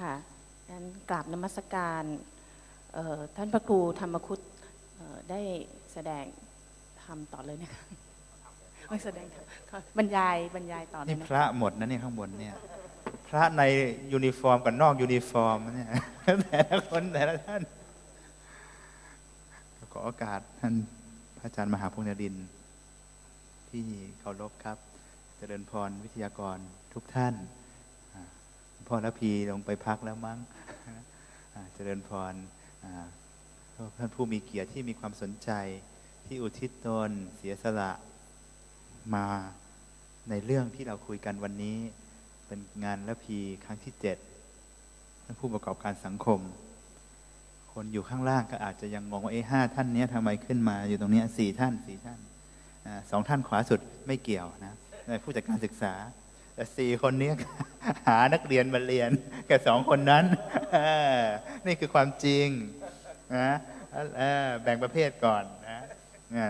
ค่ะงั้นกราบนมัสการท่านพระครูธรรมคุตได้แสดงทำต่อเลยนะคะไม่แสดงธรรมค่ะบรรยายบรรยายต่อเลนี่พระหมดนะเนี่ยข้างบนเนี่ย พระในยูนิฟอร์มกับนอกยูนิฟอร์มเนี่ยแต่ละคนแต่ละท่านขอโอกาสท่านพระอาจารย์มหาพงษ์นรินที่เคารพครับ เจริญพรวิทยากรทุกท่าน พ่อระพีลงไปพักแล้วมั้งอาเจริญพรท่านผู้มีเกียรติที่มีความสนใจที่อุทิศตนเสียสละมาในเรื่องที่เราคุยกันวันนี้ เป็นงานระพีครั้งที่เจ็ดท่านผู้ประกอบการสังคม คนอยู่ข้างล่างก็อาจจะยังงงว่าเอ้ห้าท่านนี้ทำไมขึ้นมาอยู่ตรงนี้สี่ท่านสี่ท่านสองท่านขวาสุดไม่เกี่ยวนะผู้จัดการศึกษา แต่สี่คนนี้หานักเรียนมาเรียนแค่สองคนนั้นนี่คือความจริงนะแบ่งประเภทก่อนนะ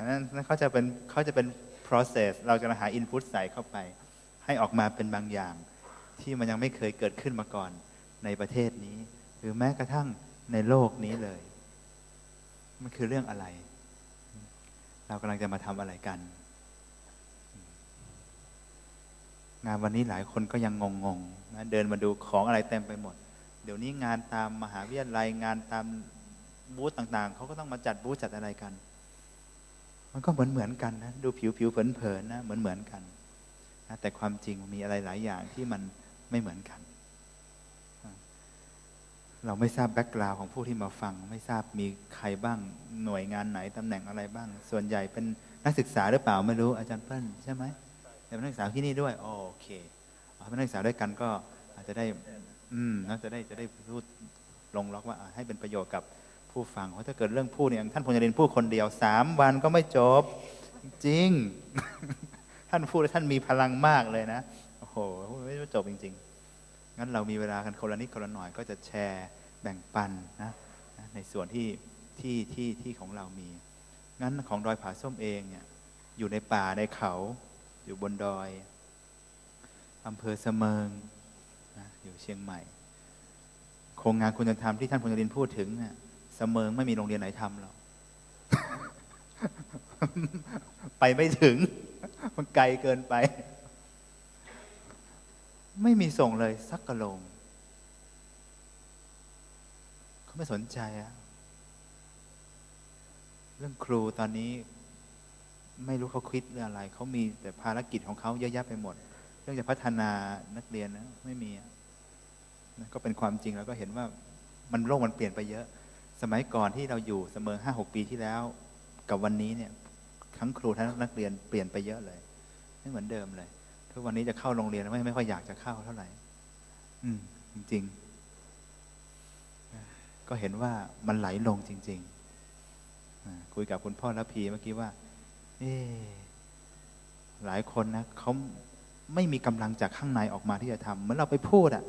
นั่นนั่นเขาจะเป็นเขาจะเป็น process เราจะหา input ใส่เข้าไป ให้ออกมาเป็นบางอย่าง ที่มันยังไม่เคยเกิดขึ้นมาก่อนในประเทศนี้ หรือแม้กระทั่งในโลกนี้เลย มันคือเรื่องอะไร เรากำลังจะมาทำอะไรกัน งานวันนี้หลายคนก็ยังงงๆนะเดินมาดูของอะไรเต็มไปหมด เดี๋ยวนี้งานตามมหาวิทยาลัยงานตามบูธต่างๆ เขาก็ต้องมาจัดบูธจัดอะไรกัน มันก็เหมือนเหมือนๆกันนะดูผิวผิวเผินๆนะเหมือนเหมือนๆกันนะแต่ความจริงมีอะไรหลายอย่างที่มันไม่เหมือนกัน เราไม่ทราบแบ็กกราวของผู้ที่มาฟัง ไม่ทราบมีใครบ้างหน่วยงานไหนตำแหน่งอะไรบ้าง ส่วนใหญ่เป็นนักศึกษาหรือเปล่าไม่รู้อาจารย์เปิ้ลใช่ไหม เป็นนักศึกษาที่นี่ด้วย โอเคเป็นนักศึกษาด้วยกันก็อาจจะได้ อืมน่าจะได้จะได้พูดลงล็อกว่าให้เป็นประโยชน์กับผู้ฟังเพราะถ้าเกิดเรื่องพูดเนี่ยท่านพลยรินพูดคนเดียวสามวันก็ไม่จบ จริง ท่านพูดแล้วท่านมีพลังมากเลยนะโอ้โหไม่จบจริง ๆ งั้นเรามีเวลากันคนละนิดคนละหน่อยก็จะแชร์แบ่งปันนะนะในส่วนที่ที่ที่ที่ของเรามี งั้นของดอยผาส้มเองเนี่ยอยู่ในป่าในเขา อยู่บนดอยอำเภอเสมิงนะอยู่เชียงใหม่ โครงงานคุณธรรมที่ท่านพลรินพูดถึงเนี่ยเสมิงไม่มีโรงเรียนไหนทำหรอก ไปไม่ถึง มันไกลเกินไป ไม่มีส่งเลยสักกะโลงเขาไม่สนใจอะเรื่องครูตอนนี้ ไม่รู้เขาคิดเรื่องอะไรเขามีแต่ภารกิจของเขาเยอะแยะไปหมด เรื่องจะพัฒนานักเรียนนะไม่มีนะก็เป็นความจริงแล้วก็เห็นว่ามันโลกมันเปลี่ยนไปเยอะ สมัยก่อนที่เราอยู่เสมอห้าหกปีที่แล้ว กับวันนี้เนี่ยทั้งครูทั้งนักเรียนเปลี่ยนไปเยอะเลยไม่เหมือนเดิมเลยทุกวันนี้จะเข้าโรงเรียนไม่ไม่ค่อยอยากจะเข้าเท่าไหร่ อืม จริง ๆ ก็เห็นว่ามันไหลลงจริง ๆ คุยกับคุณพ่อละพีเมื่อกี้ว่า เอหลายคนนะเขาไม่มีกำลังจากข้างในออกมาที่จะทำเหมือนเราไปพูดอะ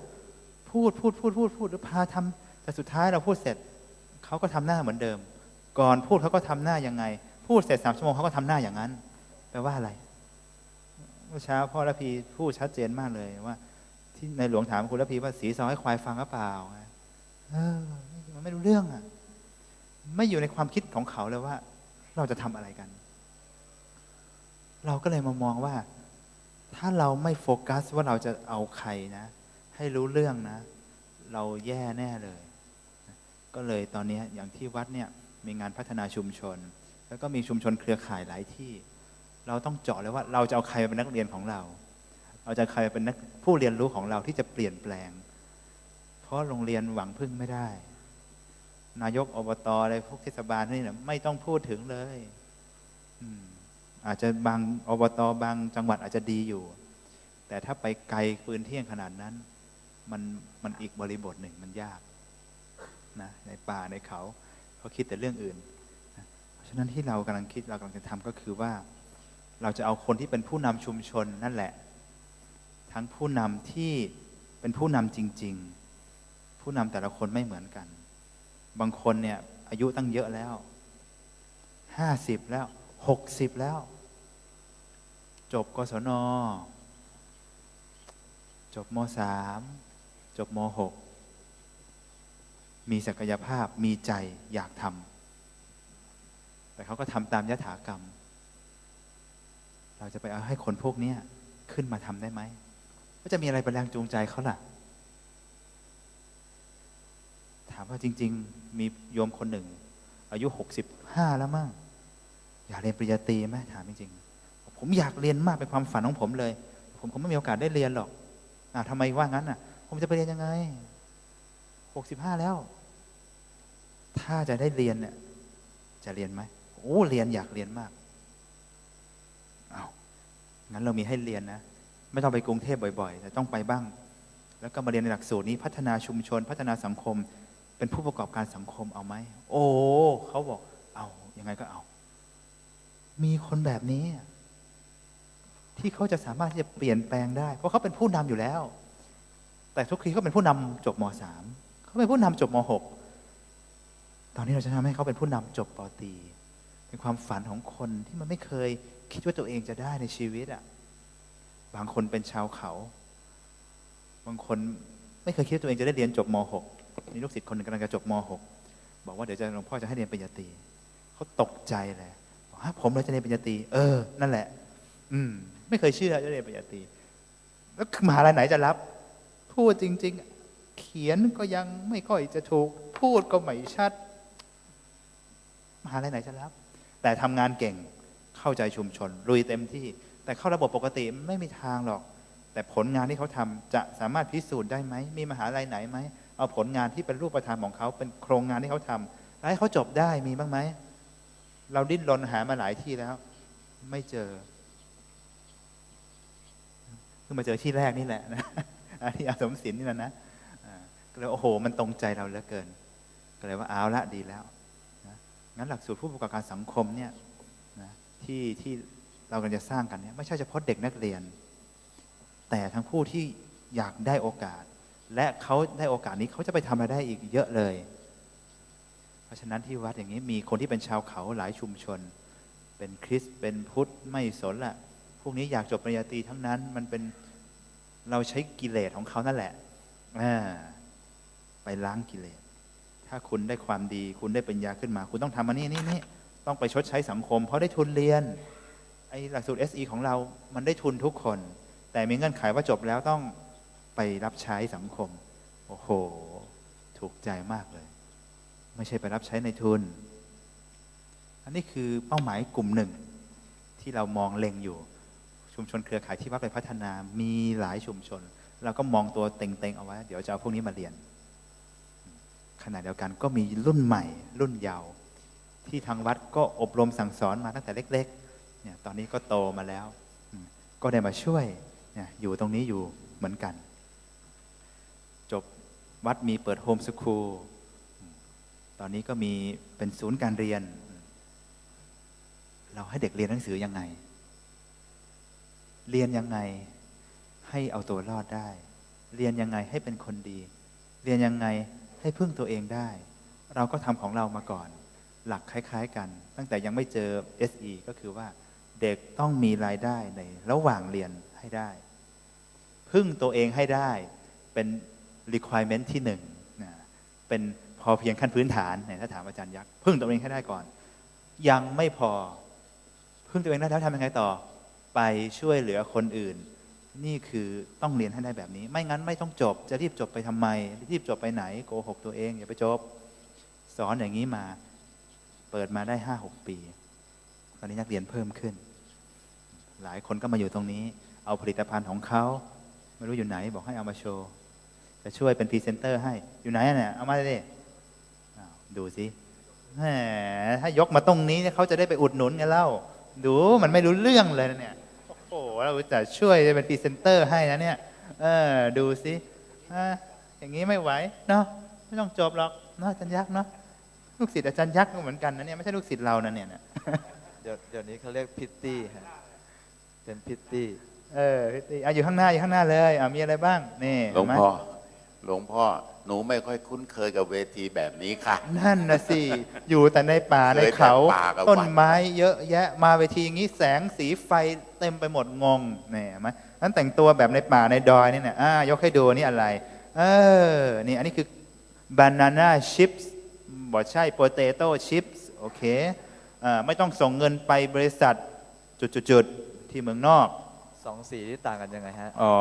พูดพูดพูดพูดพูดหรือพาทำแต่สุดท้ายเราพูดเสร็จเขาก็ทำหน้าเหมือนเดิม ก่อนพูดเขาก็ทำหน้ายังไง พูดเสร็จสามชั่วโมงเขาก็ทำหน้าอย่างนั้นแปลว่าอะไรเมื่อเช้าพ่อระพีพูดชัดเจนมากเลยว่า ที่ในหลวงถามคุณระพีว่าสีซอให้ควายฟังหรือเปล่าเออมันไม่รู้เรื่องอะ ไม่อยู่ในความคิดของเขาเลยว่า เราจะทำอะไรกัน เราก็เลยมามองว่า ถ้าเราไม่โฟกัสว่าเราจะเอาใครนะ ให้รู้เรื่องนะ เราแย่แน่เลย ก็เลยตอนนี้อย่างที่วัดเนี่ยมีงานพัฒนาชุมชน แล้วก็มีชุมชนเครือข่ายหลายที่ เราต้องเจาะเลยว่าเราจะเอาใครเป็นนักเรียนของเรา เราจะใครเป็นนักผู้เรียนรู้ของเราที่จะเปลี่ยนแปลง เพราะโรงเรียนหวังพึ่งไม่ได้ นายกอบตอะไรพวกเทศบาลนี่นะไม่ต้องพูดถึงเลย อืม อาจจะบางอบตบางจังหวัดอาจจะดีอยู่ แต่ถ้าไปไกลปืนเที่ยงขนาดนั้น มันมันอีกบริบทหนึ่งมันยากนะในป่าในเขาเขาคิดแต่เรื่องอื่นนะเพราะฉะนั้นที่เรากำลังคิดเรากำลังจะทำก็คือว่า เราจะเอาคนที่เป็นผู้นำชุมชนนั่นแหละ ทั้งผู้นำที่เป็นผู้นำจริง ๆ ผู้นำแต่ละคนไม่เหมือนกัน บางคนเนี่ยอายุตั้งเยอะแล้วห้าสิบแล้ว หกสิบแล้ว จบกศน จบมสามจบมหกมีศักยภาพมีใจอยากทำแต่เขาก็ทำตามยถากรรม เราจะไปเอาให้คนพวกนี้ขึ้นมาทำได้ไหมก็จะมีอะไรเป็นแรงจูงใจเขาล่ะ ถามว่าจริง ๆ มีโยมคนหนึ่ง อายุหกสิบห้าแล้วมั้ง อยากเรียนปริญญาตรีไหมถามจริงๆผมอยากเรียนมากเป็นความฝันของผมเลย ผมคงไม่มีโอกาสได้เรียนหรอกอ่าทำไมว่างั้นอะ ผมจะไปเรียนยังไงหกสิบห้าแล้ว ถ้าจะได้เรียนเนี่ย จะเรียนไหมโอ้เรียนอยากเรียนมากเอางั้นเรามีให้เรียนนะไม่ต้องไปกรุงเทพบ่อยๆแต่ต้องไปบ้าง แล้วก็มาเรียนในหลักสูตรนี้พัฒนาชุมชน พัฒนาสังคม เป็นผู้ประกอบการสังคมเอาไหมโอ้เขาบอกเอายังไงก็เอา มีคนแบบนี้ ที่เขาจะสามารถที่จะเปลี่ยนแปลงได้ เพราะเขาเป็นผู้นำอยู่แล้ว แต่ทุกทีเขาเป็นผู้นำจบมสามเขาเป็นผู้นำจบมหกตอนนี้เราจะทำให้เขาเป็นผู้นำจบปตีเป็นความฝันของคนที่มันไม่เคยคิดว่าตัวเองจะได้ในชีวิตอะ บางคนเป็นชาวเขา บางคนไม่เคยคิดว่าตัวเองจะได้เรียนจบมหกมีลูกศิษย์คนหนึ่งกำลังจะจบมหกบอกว่าเดี๋ยวจะหลวงพ่อจะให้เรียนปริญญาตรีเขาตกใจเลยบอกฮะ ผมเลยจะเรียนปริญญาตรีเออ นั่นแหละ อืม ไม่เคยเชื่อจะเรียนปริญญาตรีแล้วมหาลัยไหนจะรับ พูดจริง ๆ เขียนก็ยังไม่ค่อยจะถูก พูดก็ไม่ชัด มหาลัยไหนจะรับ แต่ทำงานเก่งเข้าใจชุมชนลุยเต็มที่ แต่เข้าระบบปกติไม่มีทางหรอก แต่ผลงานที่เขาทำจะสามารถพิสูจน์ได้ไหมมีมหาลัยไหนไหมเอาผลงานที่เป็นรูปธรรมของเขาเป็นโครงงานที่เขาทำแล้วให้เขาจบได้มีบ้างไหม เราดิ้นรนหามาหลายที่แล้ว ไม่เจอเพิ่งมาเจอที่แรกนี่แหละนะที่อาสมศิลป์นี่แหละนะอ่าก็เลยโอ้โห มันตรงใจเราเหลือเกิน ก็เลยว่าเอาละดีแล้วนะงั้นหลักสูตรผู้ประกอบการสังคมเนี่ยนะที่ที่เรากำลังจะสร้างกันเนี่ยไม่ใช่เฉพาะเด็กนักเรียน แต่ทั้งผู้ที่อยากได้โอกาส และเขาได้โอกาสนี้เขาจะไปทำอะไรได้อีกเยอะเลย ราะฉะนั้นที่วัดอย่างนี้มีคนที่เป็นชาวเขาหลายชุมชน เป็นคริสเป็นพุทธไม่สนละพวกนี้อยากจบปริญญาตรีทั้งนั้นมันเป็นเราใช้กิเลสของเขานั่นแหละไปล้างกิเลส ถ้าคุณได้ความดีคุณได้ปัญญาขึ้นมา คุณต้องทำอันนี้นี่นี่ต้องไปชดใช้สังคม เพราะได้ทุนเรียนไอ้หลักสูตร SE ของเรา มันได้ทุนทุกคน แต่มีเงื่อนไขว่าจบแล้วต้องไปรับใช้สังคม โอ้โห ถูกใจมากเลย ไม่ใช่ไปรับใช้ในทุน อันนี้คือเป้าหมายกลุ่มหนึ่ง ที่เรามองเล็งอยู่ ชุมชนเครือข่ายที่วัดไปพัฒนามีหลายชุมชน เราก็มองตัวเต็งๆเอาไว้ เดี๋ยวจะเอาพวกนี้มาเรียน ขณะเดียวกันก็มีรุ่นใหม่ รุ่นเยาว์ที่ทางวัดก็อบรมสั่งสอนมาตั้งแต่เล็กๆเนี่ยตอนนี้ก็โตมาแล้ว ก็ได้มาช่วยเนี่ยอยู่ตรงนี้อยู่เหมือนกัน จบวัดมีเปิดโฮมสคูล ตอนนี้ก็มีเป็นศูนย์การเรียน เราให้เด็กเรียนหนังสือยังไง เรียนยังไงให้เอาตัวรอดได้ เรียนยังไงให้เป็นคนดี เรียนยังไงให้พึ่งตัวเองได้ เราก็ทำของเรามาก่อน หลักคล้าย ๆ กัน ตั้งแต่ยังไม่เจอ SE ก็คือว่าเด็กต้องมีรายได้ในระหว่างเรียนให้ได้ พึ่งตัวเองให้ได้เป็น requirement ที่หนึ่ง เป็น พอเพียงขั้นพื้นฐานเนี่ยถ้าถามอาจารย์ยักษ์พึ่งตัวเองให้ได้ก่อน ยังไม่พอ พึ่งตัวเองได้แล้วทำยังไงต่อ ไปช่วยเหลือคนอื่น นี่คือต้องเรียนให้ได้แบบนี้ ไม่งั้นไม่ต้องจบ จะรีบจบไปทำไม รีบจบไปไหนโกหกตัวเองอย่าไปจบ สอนอย่างนี้มา เปิดมาได้ห้าหกปี ตอนนี้นักเรียนเพิ่มขึ้น หลายคนก็มาอยู่ตรงนี้ เอาผลิตภัณฑ์ของเขาไม่รู้อยู่ไหนบอกให้เอามาโชว์จะช่วยเป็นพรีเซนเตอร์ให้อยู่ไหนเนี่ยเอามาเลยอ้ ดูสิแหมถ้ายกมาตรงนี้เนี่ยเขาจะได้ไปอุดหนุนกันเล่า ดูมันไม่รู้เรื่องเลยนะเนี่ย โอ้โหเราจะช่วยเป็นพรีเซนเตอร์ให้นะเนี่ย เออ ดูสิอ่าอย่างนี้ไม่ไหวเนาะไม่ต้องจบหรอกเนาะอาจารย์ยักษ์เนาะลูกศิษย์อาจารย์ยักษ์ก็เหมือนกันนะเนี่ยไม่ใช่ลูกศิษย์เรานะเนี่ยนะเดี๋ยวเดี๋ยวนี้เขาเรียกพิตตี้ฮะเป็นพิตตี้เออพี่ตีอะอยู่ข้างหน้าอยู่ข้างหน้าเลยอะมีอะไรบ้างนี่หลวงเนไมพ่อ หลวงพ่อหนูไม่ค่อยคุ้นเคยกับเวทีแบบนี้ค่ะ นั่นนะสิ อยู่แต่ในป่าเคยในเขาแต่ป่ากับวัด ต้นไม้เยอะแยะมาเวทีอย่างนี้แสงสีไฟเต็มไปหมดงงเนี่ยเห็นไหมนั้นแต่งตัวแบบในป่าในดอยนี่เนี่ยอ่ายกให้ดูนี่อะไร เออ นี่อันนี้คือ banana chips บอกใช่ potato chips โอเคอ่าไม่ต้องส่งเงินไปบริษัทจุดๆๆที่เมืองนอก สองสีที่ต่างกันยังไงฮะ อ๋อ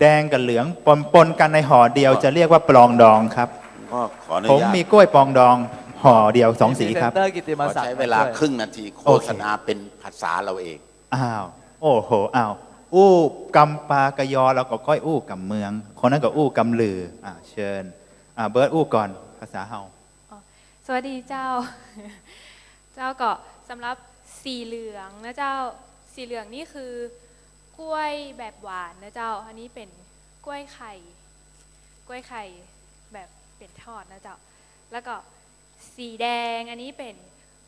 แดงกับเหลืองปนปนกันในห่อเดียวจะเรียกว่าปลองดองครับ ก็ขออนุผมญาตมีกล้วยปองดองห่อเดียวสองสีครับพรีเซนเตอร์กิติขมาอศักดิ์ใช้เวลาช่ยครึ่งนาทีโฆโอเคษณาเป็นภาษาเราเอง อ้าว โอ้โห อ้าว อู้กำปากะยอแล้วก็ก้อยอู้กำเมือง คนนั้นก็อู้กำลือ อ่าเชิญ อ่าเบิร์ดอู้ก่อนภาษาเฮาสวัสดีเจ้า เจ้าก็สำหรับสีเหลืองนะเจ้าสีเหลืองนี่คือ กล้วยแบบหวานนะเจ้า อันนี้เป็นกล้วยไข่ กล้วยไข่แบบเป็นทอดนะเจ้า แล้วก็สีแดง อันนี้เป็น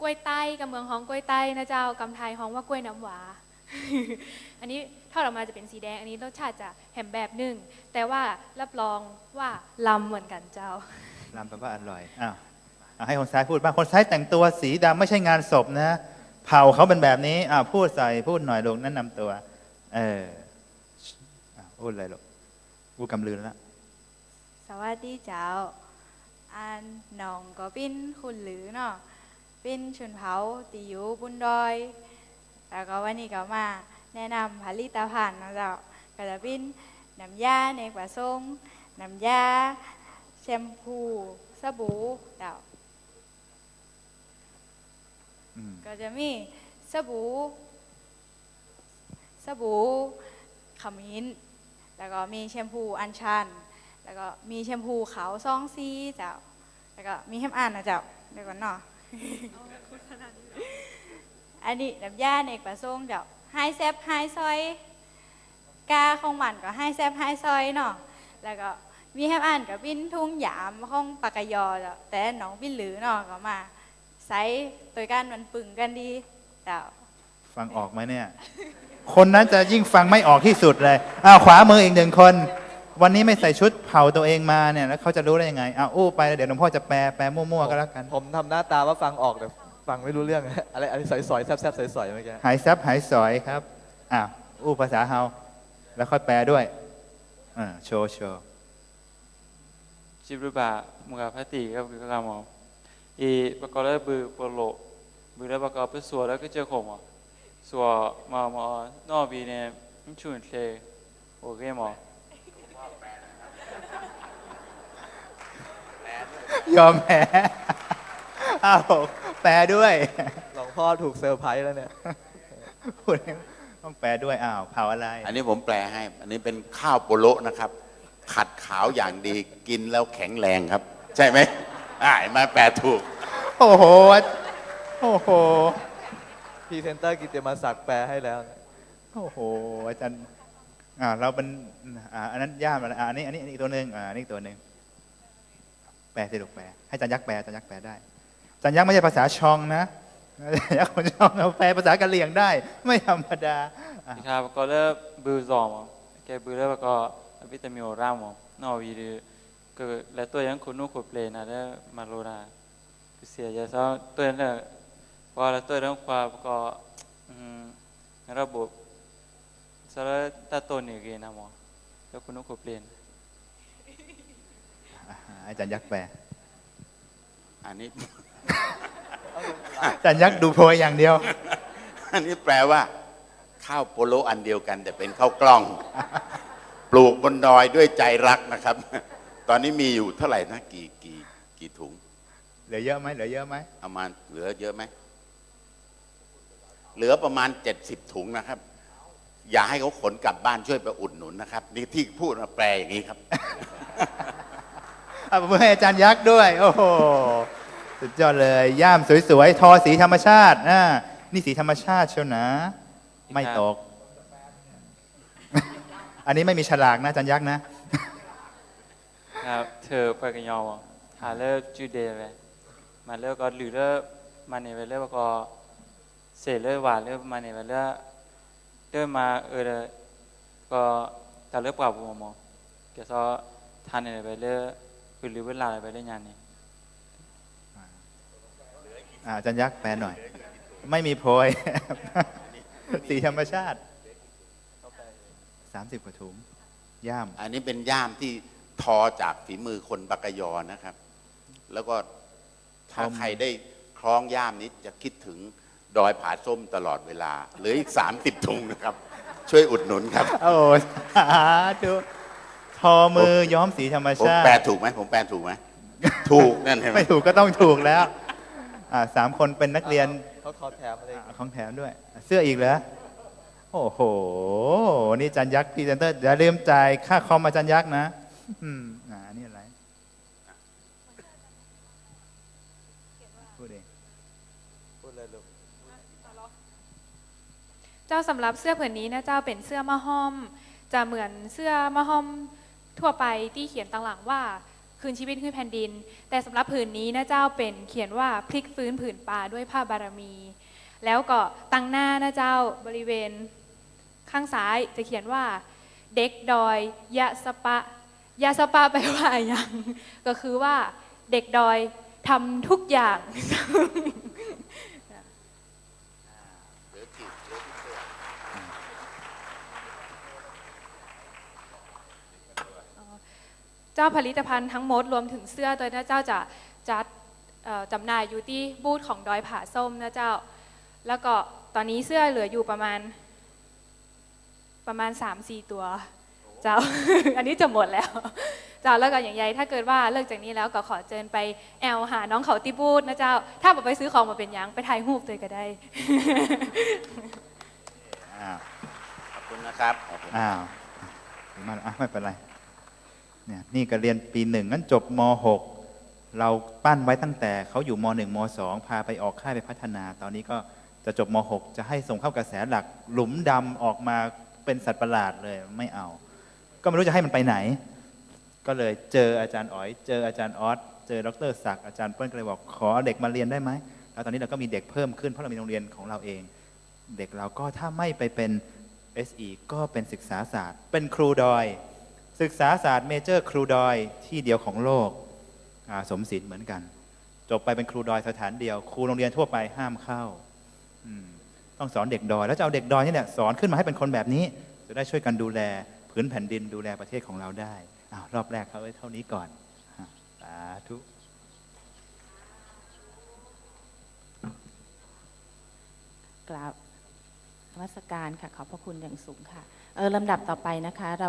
กล้วยไต้กับเมืองฮ้องกล้วยไต้นะเจ้ากำไทยฮ้องว่ากล้วยน้ำหวา อันนี้ทอดออกมาจะเป็นสีแดง อันนี้รสชาติจะแหมแบบนึ่งแต่ว่ารับรองว่าลำเหมือนกันเจ้าลำแปลว่าอร่อยอ้าวอะให้คนซ้ายพูดบ้างคนซ้ายแต่งตัวสีดำไม่ใช่งานศพนะ เผาเขาเป็นแบบนี้อ่าพูดใส่พูดหน่อยลงแนะนำตัว เอออะพูดเลยลูกพูดกำลือแล้วสวัสดีเจ้าอันหนองก็เป็นคุณหรือเนาะเป็นชนเผ่าตีอยู่บุญดอย แล้วก็วันนี้ก็มาแนะนำผลิตภัณฑ์นะเจ้าก็จะเป็นน้ำยาในกว่าทรงน้ำยาแชมพูสบู่เจ้าอืมก็จะมีสบู่ สบู่ขมิ้น แล้วก็มีแชมพูอัญชัน แล้วก็มีแชมพูขาวซองซีเจ้า แล้วก็มีแฮมอ่านนะเจ้าเดี๋ยวก่อนเนาะอันนี้น้ำยาในกประส้มเจ้าไฮแซบไฮซอยกาของมันก็ไฮแซบไฮซอยเนาะ แล้วก็มีแฮมอ่านกับบินทุ่งหยามของปากยอเจ้าแต่หนองบินหรือเนาะก็มาใส่ตัวกันมันปึงกันดีเจ้าฟังออกไหมเนี่ย คนนั้นจะยิ่งฟังไม่ออกที่สุดเลยอ้าวขวามืออีกหนึ่งคน วันนี้ไม่ใส่ชุดเผาตัวเองมาเนี่ยแล้วเขาจะรู้ได้ยังไงอ้าวอู้ไปแล้วเดี๋ยวหลวงพ่อจะแปลแปลมั่วๆก็แล้วกัน ผมทำหน้าตาว่าฟังออกแต่ฟังไม่รู้เรื่อง อะไรอะไรสอยๆแซบๆสอยๆเมื่อกี้หายซับหายสอยครับอ้าวอู้ภาษาเฮาแล้วค่อยแปลด้วยอ่าโชว์โชว์ จิบรุบะมุกาพติก็คือกามออีประกอบด้วยบือปโลบือแล้วประกอบเป็นสัวแล้วก็เจอขมอะ สัวมามอนอบีเนี่ยมันชุนเทโอเคมอยอมแพ้อ้าวแปลด้วยหลวงพ่อถูกเซอร์ไพรส์แล้วเนี่ยพูดต้องแปลด้วยอ้าวเผาอะไร อันนี้ผมแปลให้ อันนี้เป็นข้าวโปโลนะครับ ขัดขาวอย่างดีกินแล้วแข็งแรงครับ ใช่ไหมอ่าเห็นไหมาแปลถูก โอ้โห โอ้โห พรีเซนเตอร์กิติมาศักดิ์แปลให้แล้วเนี่ยโอ้โหอาจารย์อ่าเราเป็นอ่าอันนั้นย่ามอะไรอ่าอันนี้อันนี้อันนี้อีกตัวหนึ่งอ่าอันนี้อีกตัวหนึ่งแปลสิลูกแปลให้อาจารย์ยักษ์แปลอาจารย์ยักษ์แปลได้อาจารย์ยักษ์ไม่ใช่ภาษาชองนะอาจารย์ยักษ์คนชองเราแปลภาษากะเหรี่ยงได้ ไม่ธรรมดาอะอีกครับประกอบด้วยบือซอมอะแกบือ แล้วประกอบวิตามินโอรามอะนอบีดือก็และตัวยังคุณนุขุเปลนะได้มาโลนาเสียใจซะตัวนั้นเนี่ยพอแล้วตัวนั้นความประกอบอืมระบบสารตาตัวนี่เกนะหมอแล้วคุณนุขุเปลนอะอาจารย์ยักษ์แปลอันนี้ อาจารย์ยักษ์ดูโพยอย่างเดียว อันนี้แปลว่า ข้าวโปโลอันเดียวกัน แต่เป็นข้าวกล้อง ปลูกบนดอยด้วยใจรักนะครับ ตอนนี้มีอยู่เท่าไหร่นะกี่กี่กี่ถุง เหลือเยอะไหมเหลือเยอะไหมประมาณเหลือเยอะไหม เหลือประมาณเจ็ดสิบถุงนะครับ อย่าให้เขาขนกลับบ้านช่วยไปอุดหนุนนะครับ นี่ที่พูดมาแปลอย่างนี้ครับเอามือให้อาจารย์ยักษ์ด้วย โอ้โห สุดยอดเลย ย่ามสวยๆ ทอสีธรรมชาติอ่านี่สีธรรมชาติเชียวนะ ไม่ตก อันนี้ไม่มีฉลากนะอาจารย์ยักษ์นะ ครับเธอไปกันยอมอะหาเลิกจูเดย์ไปมาเลิกก็หรือเลิกมาเนี่ยไปเลิกก็ เสร็จเลิกหวานเลิกมาเนี่ยไปเลิกเลิกมาเออเลยก็แต่เลิกกว่าผมมองแกซอทานเนี่ยไปเลิกคือหรือเวลาไปเล่นงานนี่อ่าอาจารย์ยักษ์แปลหน่อย ไม่มีโพยสีธรรมชาติสามสิบกว่าถุงย่าม อันนี้เป็นย่ามที่ทอจากฝีมือคนปากกยอนะครับ แล้วก็ถ้าใครได้คล้องย่ามนี้จะคิดถึง ดอยผาส้มตลอดเวลาเหลืออีก 30ถุงนะครับ ช่วยอุดหนุนครับโอ้สาธุทอมือย้อมสีธรรมผมชาติ แปลถูกไหมผมแปลถูกไหมถูกนั่นใช่ไหมไม่ถูกก็ต้องถูกแล้วอ่าสามคนเป็นนักเรียนเขาขอแถมอะไรอีกอ่าของแถมด้วย เสื้ออีกเหรอโอ้โห นี่จันยักษ์พรีเซนเตอร์อย่าลืมจ่ายค่าคอมมาจันยักษ์นะ อืมอ่าอันนี่อะไรพูดเอง พูดเลยลูก เจ้าสำหรับเสื้อผืนนี้นะเจ้าเป็นเสื้อมะห้อม จะเหมือนเสื้อมะห้อมทั่วไปที่เขียนต่างหลังว่าคืนชีวิตคืนแผ่นดิน แต่สำหรับผืนนี้นะเจ้าเป็นเขียนว่าพลิกฟื้นผืนป่าด้วยผ้าบารมี แล้วก็ตั้งหน้านะเจ้าบริเวณข้างซ้ายจะเขียนว่าเด็กดอยยะสปะยะสปะแปลว่าอะไรยังก็คือว่าเด็กดอยทำทุกอย่าง เจ้าผลิตภัณฑ์ทั้งหมดรวมถึงเสื้อตัวนะเจ้าจะจัดเอ่อจำหน่ายอยู่ที่บูธของดอยผาส้มนะเจ้า แล้วก็ตอนนี้เสื้อเหลืออยู่ประมาณประมาณ 3-4 ตัวเจ้า อันนี้จะหมดแล้วเจ้าแล้วก็อย่างใหญ่ถ้าเกิดว่าเลิกจากนี้แล้วก็ขอเชิญไปแอลหาน้องเขาที่บูธนะเจ้า ถ้าบอกไปซื้อของมาเป็นหยังไปถ่ายรูปเลยก็ได้อ้าวขอบคุณนะครับขอบคุณอ้าวถึงมาแล้วอะไม่เป็นไร เนี่ยนี่ก็เรียนปีหนึ่งงั้นจบมหกเราปั้นไว้ตั้งแต่เขาอยู่มหนึ่งมสองพาไปออกค่ายไปพัฒนา ตอนนี้ก็จะจบมหกจะให้ส่งเข้ากระแสหลักหลุมดำออกมาเป็นสัตว์ประหลาดเลยไม่เอา ก็ไม่รู้จะให้มันไปไหน ก็เลยเจออาจารย์อ๋อย เจออาจารย์ออสเจอดรศักดิ์อาจารย์เปิ้ลก็เลยบอกขอเด็กมาเรียนได้ไหมแล้วตอนนี้เราก็มีเด็กเพิ่มขึ้นเพราะเรามีโรงเรียนของเราเอง เด็กเราก็ถ้าไม่ไปเป็น SE ก็เป็นศึกษาศาสตร์ เป็นครูดอย ศึกษาศาสตร์เมเจอร์ครูดอยที่เดียวของโลกสมศิลป์เหมือนกัน จบไปเป็นครูดอยสถานเดียว ครูโรงเรียนทั่วไปห้ามเข้า ต้องสอนเด็กดอย แล้วจะเอาเด็กดอยนี่แหละสอนขึ้นมาให้เป็นคนแบบนี้ จะได้ช่วยกันดูแลพื้นแผ่นดินดูแลประเทศของเราได้อ้าวรอบแรกเขาไว้เท่านี้ก่อนสาธุกราบนมัสการค่ะขอบพระคุณอย่างสูงค่ะเออลำดับต่อไปนะคะเรา